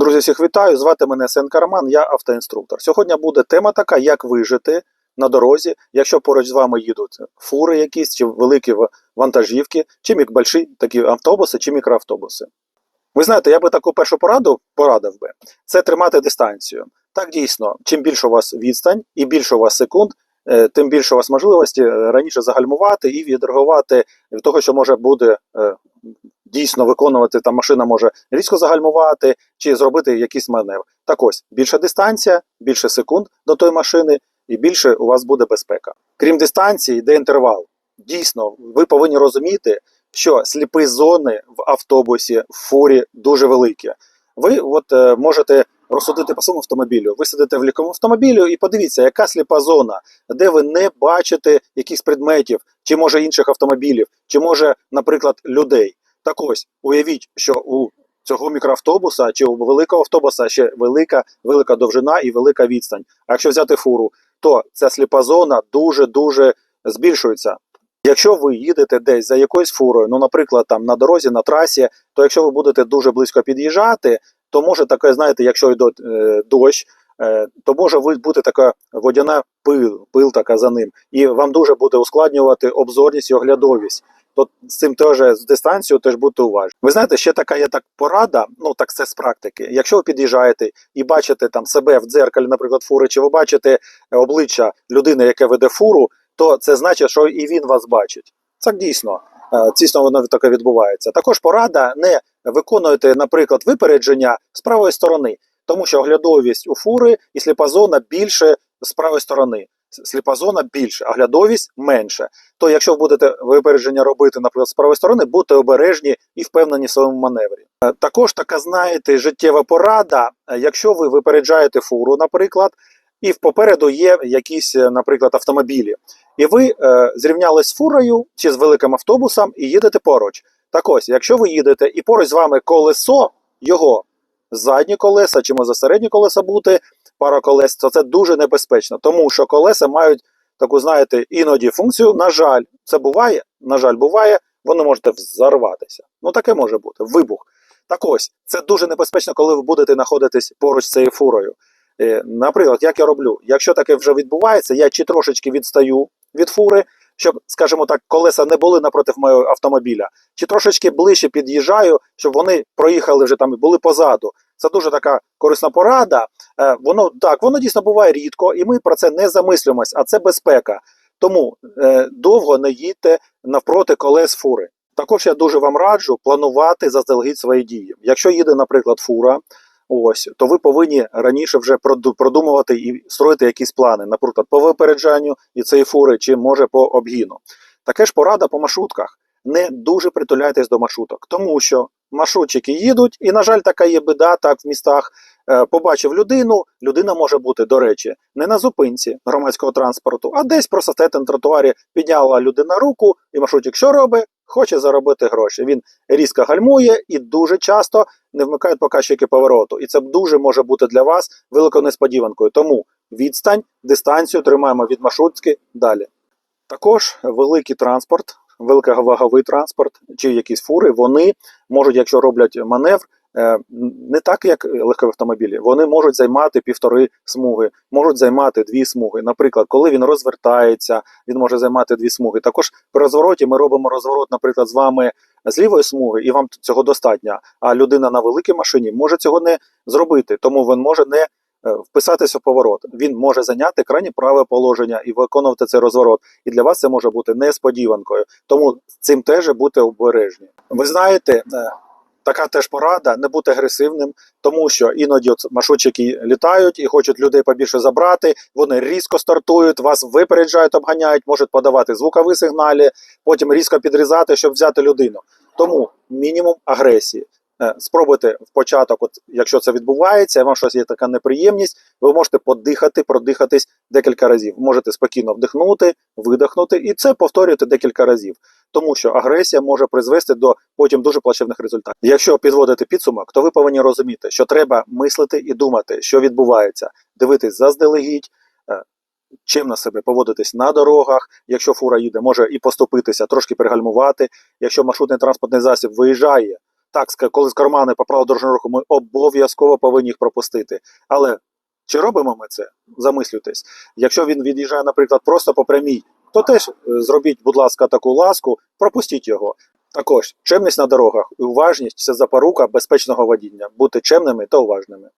Друзі, всіх вітаю! Звати мене Сенка Роман, я автоінструктор. Сьогодні буде тема така, як вижити на дорозі, якщо поруч з вами їдуть фури якісь, чи великі вантажівки, чи мікбольші такі автобуси, чи мікроавтобуси. Ви знаєте, я би таку першу пораду порадив би це тримати дистанцію. Так дійсно, чим більше у вас відстань і більше у вас секунд, е, тим більше у вас можливості е, раніше загальмувати і відреагувати від того, що може е, дійсно виконувати там машина може різко загальмувати чи зробити якийсь маневр. Так ось більша дистанція, більше секунд до тої машини, і більше у вас буде безпека. Крім дистанції, йде інтервал. Дійсно, ви повинні розуміти, що сліпі зони в автобусі, в фурі дуже великі. Ви от е, можете розсудити по своєму автомобілю. Ви сидите в лікому автомобілю і подивіться, яка сліпа зона, де ви не бачите якихось предметів, чи може інших автомобілів, чи може, наприклад, людей. Так ось, уявіть, що у цього мікроавтобуса чи у великого автобуса ще велика, велика довжина і велика відстань. А якщо взяти фуру, то ця сліпа зона дуже-дуже збільшується. Якщо ви їдете десь за якоюсь фурою, ну, наприклад, там на дорозі, на трасі, то якщо ви будете дуже близько під'їжджати, то може таке, знаєте, якщо йде дощ, е, то може бути така водяна пил, пил така за ним, і вам дуже буде ускладнювати обзорність і оглядовість. То з цим теж з дистанцією теж будьте уважні. Ви знаєте, ще така є так порада, ну так це з практики. Якщо ви під'їжджаєте і бачите там себе в дзеркалі, наприклад, фури, чи ви бачите е, обличчя людини, яке веде фуру, то це значить, що і він вас бачить. Так дійсно, е, дійсно воно таке відбувається. Також порада не виконуйте, наприклад, випередження з правої сторони, тому що оглядовість у фури і сліпа зона більше з правої сторони. Сліпа зона більше, а оглядовість менше. То якщо будете випередження робити, наприклад, з правої сторони, будьте обережні і впевнені в своєму маневрі. Е, Також така, знаєте, життєва порада, е, якщо ви випереджаєте фуру, наприклад, і попереду є якісь, е, наприклад, автомобілі, і ви е, зрівнялись з фурою чи з великим автобусом і їдете поруч. Так ось, якщо ви їдете і поруч з вами колесо, його задні колеса чи може середні колеса бути, пара колес, то це дуже небезпечно, тому що колеса мають таку, знаєте, іноді функцію. На жаль, це буває, на жаль, буває, воно можете взорватися. Ну таке може бути, вибух. Так ось, це дуже небезпечно, коли ви будете знаходитись поруч з цією фурою. Е, Наприклад, як я роблю, якщо таке вже відбувається, я чи трошечки відстаю від фури, щоб, скажімо так, колеса не були напроти моєго автомобіля, чи трошечки ближче під'їжджаю, щоб вони проїхали вже там і були позаду. Це дуже така корисна порада. Е, Воно так, воно дійсно буває рідко, і ми про це не замислюємось, а це безпека. Тому е, довго не їдьте навпроти колес фури. Також я дуже вам раджу планувати заздалегідь свої дії. Якщо їде, наприклад, фура, ось то ви повинні раніше вже проду- продумувати і строїти якісь плани, наприклад, по випереджанню і цієї фури, чи може по обгіну. Таке ж порада по маршрутках. Не дуже притуляйтесь до маршруток, тому що маршрутчики їдуть, і, на жаль, така є біда, так в містах. Е, побачив людину, людина може бути, до речі, не на зупинці громадського транспорту, а десь просто стояти на тротуарі, підняла людина руку, і маршрутчик що робить? Хоче заробити гроші. Він різко гальмує і дуже часто не вмикає показчики повороту. І це дуже може бути для вас великою несподіванкою. Тому відстань, дистанцію тримаємо від маршрутки далі. Також великий транспорт, великоваговий транспорт чи якісь фури, вони можуть, якщо роблять маневр, е, не так, як легкові автомобілі, вони можуть займати півтори смуги, можуть займати дві смуги. Наприклад, коли він розвертається, він може займати дві смуги. Також при розвороті ми робимо розворот, наприклад, з вами з лівої смуги, і вам цього достатньо. А людина на великій машині може цього не зробити, тому він може не вписатися в поворот. Він може зайняти крайні праве положення і виконувати цей розворот. І для вас це може бути несподіванкою. Тому цим теж будьте обережні. Ви знаєте, е, така теж порада не бути агресивним, тому що іноді от маршрутчики літають і хочуть людей побільше забрати. Вони різко стартують, вас випереджають, обганяють, можуть подавати звукові сигналі, потім різко підрізати, щоб взяти людину. Тому мінімум агресії. Е, Спробуйте в початок, от якщо це відбувається, вам щось є така неприємність, ви можете подихати, продихатись декілька разів. Можете спокійно вдихнути, видихнути, і це повторюєте декілька разів. Тому що агресія може призвести до потім дуже плачевних результатів. Якщо підводити підсумок, то ви повинні розуміти, що треба мислити і думати, що відбувається, дивитись заздалегідь. е, Чим на себе поводитись на дорогах, якщо фура їде, може і поступитися, трошки пригальмувати. Якщо маршрутний транспортний засіб виїжджає Так, коли з кармани по правилу дорожнього руху, ми обов'язково повинні їх пропустити. Але чи робимо ми це? Замислюйтесь. Якщо він від'їжджає, наприклад, просто по прямій, то теж е, зробіть, будь ласка, таку ласку, пропустіть його. Також чемність на дорогах і уважність це запорука безпечного водіння. Бути чемними та уважними.